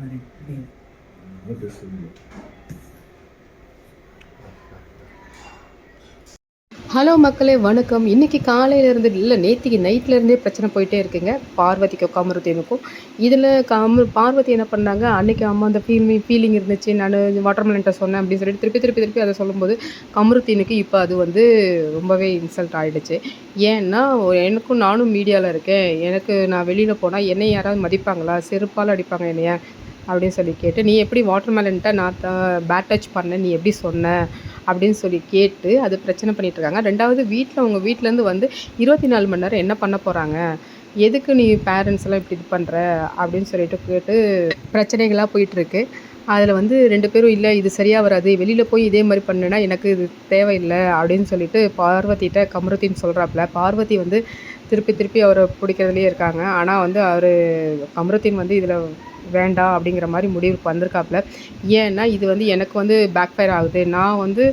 மாதிரி ஹலோ மக்களே வணக்கம். இன்றைக்கி காலையிலேருந்து இல்லை நேத்திக்கு நைட்லேருந்தே பிரச்சனை போயிட்டே இருக்குங்க. பார்வதிக்கும் கமருத்தீனுக்கும் இதில் கமரு பார்வதி என்ன பண்ணாங்க? அன்றைக்கி அம்மா அந்த ஃபீல் ஃபீலிங் இருந்துச்சு. நான் வாட்டர்மெலன்ட்ட சொன்னேன் அப்படின்னு சொல்லிட்டு திருப்பி திருப்பி திருப்பி அதை சொல்லும்போது கமருத்தீனுக்கு இப்போ அது வந்து ரொம்பவே இன்சல்ட் ஆகிடுச்சு ஏன்னா எனக்கும் நானும் மீடியாவில் இருக்கேன். எனக்கு நான் வெளியில் போனால் என்னை யாராவது மதிப்பாங்களா? செருப்பால் அடிப்பாங்க என்னைய. அப்படின்னு சொல்லி கேட்டு நீ எப்படி வாட்டர்மெலன்ட்ட நான் பேட் டச் பண்ண நீ எப்படி சொன்ன? அப்படின்னு சொல்லி கேட்டு அது பிரச்சனை பண்ணிகிட்ருக்காங்க இருக்காங்க. ரெண்டாவது வீட்டில் அவங்க வீட்டிலேருந்து வந்து இருபத்தி நாலு மணி நேரம் என்ன பண்ண போகிறாங்க எதுக்கு நீ பேரண்ட்ஸ் எல்லாம் இப்படி இது பண்ணுற அப்படின்னு சொல்லிட்டு கேட்டு பிரச்சனைகளாக போயிட்டுருக்கு அதில் வந்து ரெண்டு பேரும் இல்லை இது சரியாக வராது. வெளியில் போய் இதே மாதிரி பண்ணுனா எனக்கு இது தேவையில்லை. அப்படின்னு சொல்லிட்டு பார்வதிகிட்ட கமருத்தின்னு சொல்கிறாப்புல பார்வதி வந்து திருப்பி திருப்பி அவரை பிடிக்கிறதுலேயே இருக்காங்க. ஆனால் வந்து அவர் கமருத்தின் வந்து இதில் வேண்டாம் அப்படிங்கிற மாதிரி முடிவுக்கு வந்திருக்காப்புல. ஏன்னா இது வந்து எனக்கு வந்து பேக் ஃபயர் ஆகுது. நான் வந்து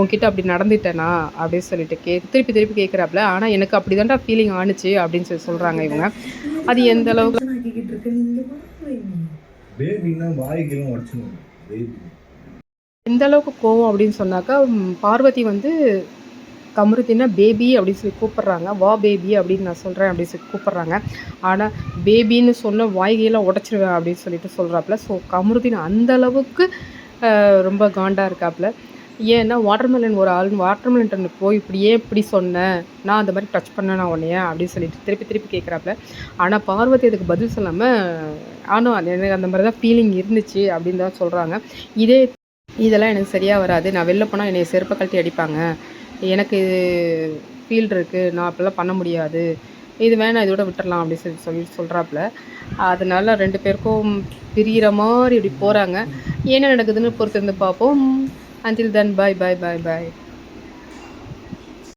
உன்கிட்ட அப்படி நடந்துட்டேனா? அப்படின்னு சொல்லிட்டு கே திருப்பி திருப்பி கேட்குறாப்புல ஆனால் எனக்கு அப்படி தான்டா ஃபீலிங் ஆணுச்சு அப்படின்னு சொல்லி சொல்கிறாங்க இவங்க. அது எந்த அளவுக்கு பேபின்னா வாய்க்கெல்லாம் உடச்சுணும் பேபி எந்த அளவுக்கு கோவம் அப்படின்னு சொன்னாக்கா பார்வதி வந்து கமருத்தின்னா பேபி அப்படின்னு சொல்லி கூப்பிட்றாங்க. வா பேபி அப்படின்னு நான் சொல்கிறேன் அப்படின்னு சொல்லி கூப்பிட்றாங்க. ஆனால் பேபின்னு சொன்ன வாய்கையெல்லாம் உடச்சிருவேன் அப்படின்னு சொல்லிட்டு சொல்கிறாப்புல ஸோ கமருத்தின் அந்த அளவுக்கு ரொம்ப காண்டாக இருக்காப்புல. ஏன்னா வாட்டர்மெலன் ஒரு ஆள் வாட்டர்மெலன் போய் இப்படி ஏன் இப்படி சொன்னேன் நான் அந்த மாதிரி டச் பண்ணேன் நான் உன்னைய அப்படின்னு சொல்லிட்டு திருப்பி திருப்பி கேட்குறாப்புல ஆனால் பார்வதி அதுக்கு பதில் சொல்லாமல் ஆனால் எனக்கு அந்த மாதிரி தான் ஃபீலிங் இருந்துச்சு அப்படின்னு தான் சொல்கிறாங்க இதே இதெல்லாம் எனக்கு சரியாக வராது. நான் வெளில போனால் என்னை செருப்பை கழட்டி அடிப்பாங்க. எனக்கு ஃபீல்டு இருக்குது நான் அப்படிலாம் பண்ண முடியாது. இது வேணாம் இதோட விட்டுடலாம் அப்படின்னு சொல்லி சொல்லி சொல்கிறாப்புல அதனால் ரெண்டு பேருக்கும் பிரிகிற மாதிரி இப்படி போகிறாங்க என்ன நடக்குதுன்னு பொறுத்திருந்து பார்ப்போம். Until then bye bye bye bye